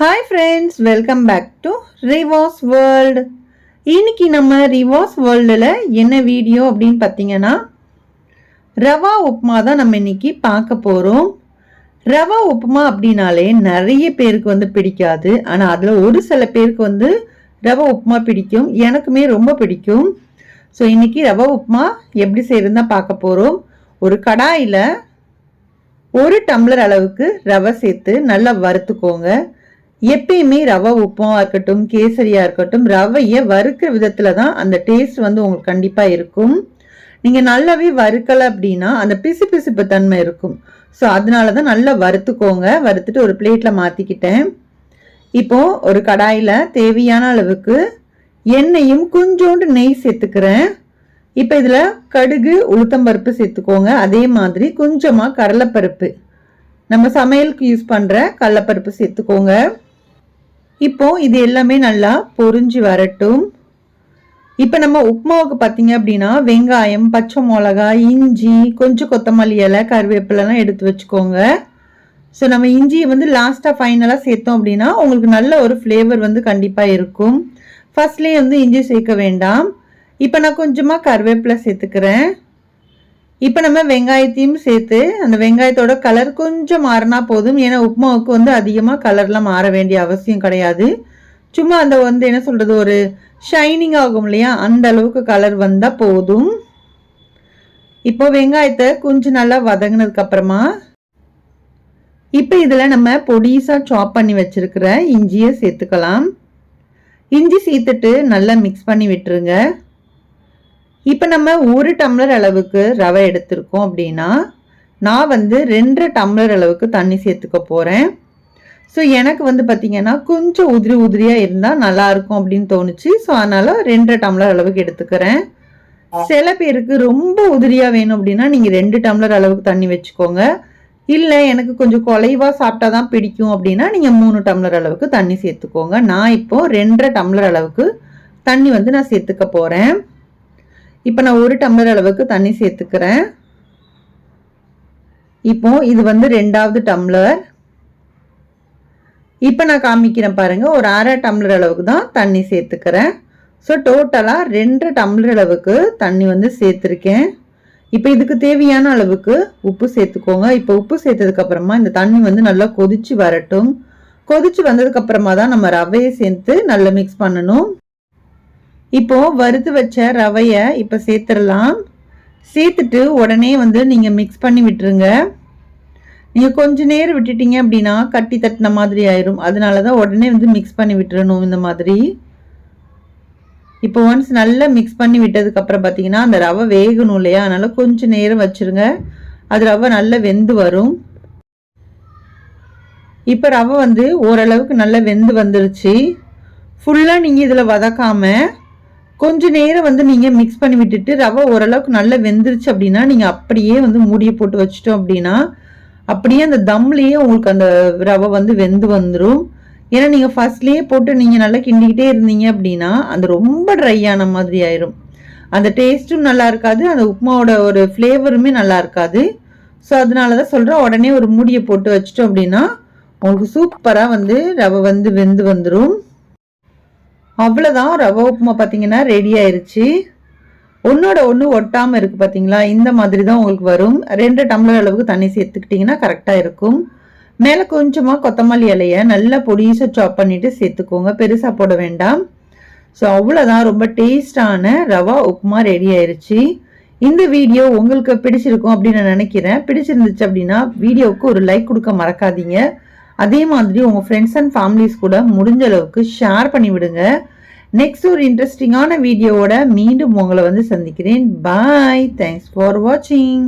Hi friends welcome back to Rivas world இன்னைக்கு நம்ம ரிவாஸ் வேர்ல்டில் என்ன வீடியோ அப்படின்னு பார்த்தீங்கன்னா ரவா உப்புமா தான் நம்ம இன்னைக்கு பார்க்க போகிறோம் ரவா உப்புமா அப்படின்னாலே நிறைய பேருக்கு வந்து பிடிக்காது. ஆனால் அதில் ஒரு சில பேருக்கு வந்து ரவா உப்புமா பிடிக்கும். எனக்குமே ரொம்ப பிடிக்கும். ஸோ இன்றைக்கி ரவா உப்புமா எப்படி செய்யறதுன்னு தான் பார்க்க போகிறோம் ஒரு கடாயில் ஒரு டம்ளர் அளவுக்கு ரவை சேர்த்து நல்லா வறுத்துக்கோங்க. எப்பயுமே ரவை உப்புமா இருக்கட்டும் கேசரியாக இருக்கட்டும் ரவையை வறுக்கிற விதத்தில் தான் அந்த டேஸ்ட் வந்து உங்களுக்கு கண்டிப்பாக இருக்கும். நீங்கள் நல்லாவே வறுக்கலை அப்படின்னா அந்த பிசு பிசுப்பு தன்மை இருக்கும். ஸோ அதனால தான் நல்லா வறுத்துக்கோங்க. வறுத்துட்டு ஒரு பிளேட்டில் மாற்றிக்கிட்டேன் இப்போது ஒரு கடாயில் தேவையான அளவுக்கு எண்ணெயும் கொஞ்சோண்டு நெய் சேர்த்துக்கிறேன். இப்போ இதில் கடுகு உளுத்தம்பருப்பு சேர்த்துக்கோங்க. அதே மாதிரி கொஞ்சமாக கடலைப்பருப்பு. நம்ம சமையலுக்கு யூஸ் பண்ணுற கடலைப்பருப்பு சேர்த்துக்கோங்க. இப்போ இது எல்லாமே நல்லா பொறிஞ்சு வரட்டும். இப்போ நம்ம உப்புமாவுக்கு பார்த்தீங்க அப்படின்னா வெங்காயம் பச்சை மிளகா இஞ்சி கொஞ்சம் கொத்தமல்லி இலை கருவேப்பிலலாம் எடுத்து வச்சுக்கோங்க. ஸோ நம்ம இஞ்சியை வந்து லாஸ்ட்டாக ஃபைனலாக சேர்த்தோம் அப்படின்னா உங்களுக்கு நல்ல ஒரு ஃப்ளேவர் வந்து கண்டிப்பாக இருக்கும். ஃபர்ஸ்ட்லேயே வந்து இஞ்சி சேர்க்க வேண்டாம். இப்போ நான் கொஞ்சமாக கருவேப்பிலை சேர்த்துக்கிறேன். இப்போ நம்ம வெங்காயத்தையும் சேர்த்து அந்த வெங்காயத்தோட கலர் கொஞ்சம் மாறினா போதும். ஏன்னா உப்புமாவுக்கு வந்து அதிகமாக கலர்லாம் மாற வேண்டிய அவசியம் கிடையாது. சும்மா அந்த வந்து என்ன சொல்கிறது ஒரு ஷைனிங் ஆகும் இல்லையா? அந்த அளவுக்கு கலர் வந்தால் போதும். இப்போ வெங்காயத்தை கொஞ்சம் நல்லா வதங்கினதுக்கு அப்புறமா இப்போ இதில் நம்ம பொடிசாக சாப் பண்ணி வச்சுருக்கிற இஞ்சியை சேர்த்துக்கலாம். இஞ்சி சேர்த்துட்டு நல்லா மிக்ஸ் பண்ணி விட்டுருங்க. இப்போ நம்ம ஒரு டம்ளர் அளவுக்கு ரவை எடுத்திருக்கோம் அப்படின்னா நான் வந்து ரெண்டரை டம்ளர் அளவுக்கு தண்ணி சேர்த்துக்க போகிறேன் ஸோ எனக்கு வந்து பார்த்திங்கன்னா கொஞ்சம் உதிரி உதிரியாக இருந்தால் நல்லாயிருக்கும் அப்படின்னு தோணுச்சு. ஸோ அதனால் ரெண்டரை டம்ளர் அளவுக்கு எடுத்துக்கிறேன். சில பேருக்கு ரொம்ப உதிரியாக வேணும் அப்படின்னா நீங்கள் ரெண்டு டம்ளர் அளவுக்கு தண்ணி வச்சுக்கோங்க. இல்லை எனக்கு கொஞ்சம் குலைவாக சாப்பிட்டா தான் பிடிக்கும் அப்படின்னா நீங்கள் மூணு டம்ளர் அளவுக்கு தண்ணி சேர்த்துக்கோங்க. நான் இப்போது ரெண்டரை டம்ளர் அளவுக்கு தண்ணி வந்து நான் சேர்த்துக்க போகிறேன் இப்போ நான் ஒரு டம்ளர் அளவுக்கு தண்ணி சேர்த்துக்கிறேன். இப்போ இது வந்து ரெண்டாவது டம்ளர். இப்போ நான் காமிக்கிறேன் பாருங்கள் ஒரு அரை டம்ளர் அளவுக்கு தான் தண்ணி சேர்த்துக்கிறேன். ஸோ டோட்டலாக ரெண்டு டம்ளர் அளவுக்கு தண்ணி வந்து சேர்த்துருக்கேன். இப்போ இதுக்கு தேவையான அளவுக்கு உப்பு சேர்த்துக்கோங்க. இப்போ உப்பு சேர்த்ததுக்கப்புறமா இந்த தண்ணி வந்து நல்லா கொதிச்சு வரட்டும். கொதிச்சு வந்ததுக்கப்புறமா தான் நம்ம ரவையை சேர்த்து நல்லா மிக்ஸ் பண்ணணும். இப்போ வறுத்து வச்ச ரவையை இப்போ சேர்த்துடலாம். சேர்த்துட்டு உடனே வந்து நீங்கள் மிக்ஸ் பண்ணி விட்டுருங்க. நீங்கள் கொஞ்ச நேரம் விட்டுட்டீங்க அப்படின்னா கட்டி தட்டின மாதிரி ஆயிரும். அதனால தான் உடனே வந்து மிக்ஸ் பண்ணி விட்டுறணும் இந்த மாதிரி. இப்போ ஒன்ஸ் நல்லா மிக்ஸ் பண்ணி விட்டதுக்கப்புறம் பார்த்தீங்கன்னா அந்த ரவை வேகணும் இல்லையா? அதனால் கொஞ்சம் நேரம் வச்சுருங்க. அது ரவை நல்லா வெந்து வரும். இப்போ ரவை வந்து ஓரளவுக்கு நல்லா வெந்து வந்துருச்சு. ஃபுல்லாக நீங்கள் இதில் வதக்காமல் கொஞ்ச நேரம் வந்து நீங்கள் மிக்ஸ் பண்ணி விட்டுட்டு ரவை ஓரளவுக்கு நல்லா வெந்துருச்சு அப்படின்னா நீங்கள் அப்படியே வந்து மூடியை போட்டு வச்சிட்டோம் அப்படின்னா அப்படியே அந்த தம்லேயே உங்களுக்கு அந்த ரவை வந்து வெந்து வந்துடும் ஏன்னா நீங்கள் ஃபர்ஸ்ட்லேயே போட்டு நீங்கள் நல்லா கிண்டிக்கிட்டே இருந்தீங்க அப்படின்னா அது ரொம்ப ட்ரை ஆன மாதிரி ஆயிரும். அந்த டேஸ்ட்டும் நல்லா இருக்காது அந்த உப்புமாவோட ஒரு ஃப்ளேவருமே நல்லா இருக்காது. ஸோ அதனால தான் சொல்கிறேன் உடனே ஒரு மூடியை போட்டு வச்சிட்டோம் அப்படின்னா உங்களுக்கு சூப்பராக வந்து ரவை வந்து வெந்து வந்துடும் அவ்வளோதான் ரவா உப்புமா பார்த்தீங்கன்னா ரெடி ஆயிருச்சு. ஒன்றோட ஒன்று ஒட்டாமல் இருக்குது பார்த்தீங்களா இந்த மாதிரி தான் உங்களுக்கு வரும். ரெண்டு டம்ளர் அளவுக்கு தண்ணி சேர்த்துக்கிட்டிங்கன்னா கரெக்டாக இருக்கும். மேலே கொஞ்சமாக கொத்தமல்லி இலையை நல்லா பொடிசாக சாப் பண்ணிவிட்டு சேர்த்துக்கோங்க. பெருசாக போட வேண்டாம். ஸோ அவ்வளோதான் ரொம்ப டேஸ்டான ரவா உப்புமா ரெடி ஆயிருச்சு. இந்த வீடியோ உங்களுக்கு பிடிச்சிருக்கும் அப்படின்னு நான் நினைக்கிறேன். பிடிச்சிருந்துச்சு அப்படின்னா வீடியோவுக்கு ஒரு லைக் கொடுக்க மறக்காதீங்க. அதே மாதிரி உங்கள் ஃப்ரெண்ட்ஸ் அண்ட் ஃபேமிலிஸ் கூட முடிஞ்ச அளவுக்கு ஷேர் பண்ணி விடுங்க. நெக்ஸ்ட் ஒரு இன்ட்ரெஸ்டிங்கான வீடியோவோட மீண்டும் உங்களை வந்து சந்திக்கிறேன். பாய் தேங்க்ஸ் ஃபார் வாட்சிங்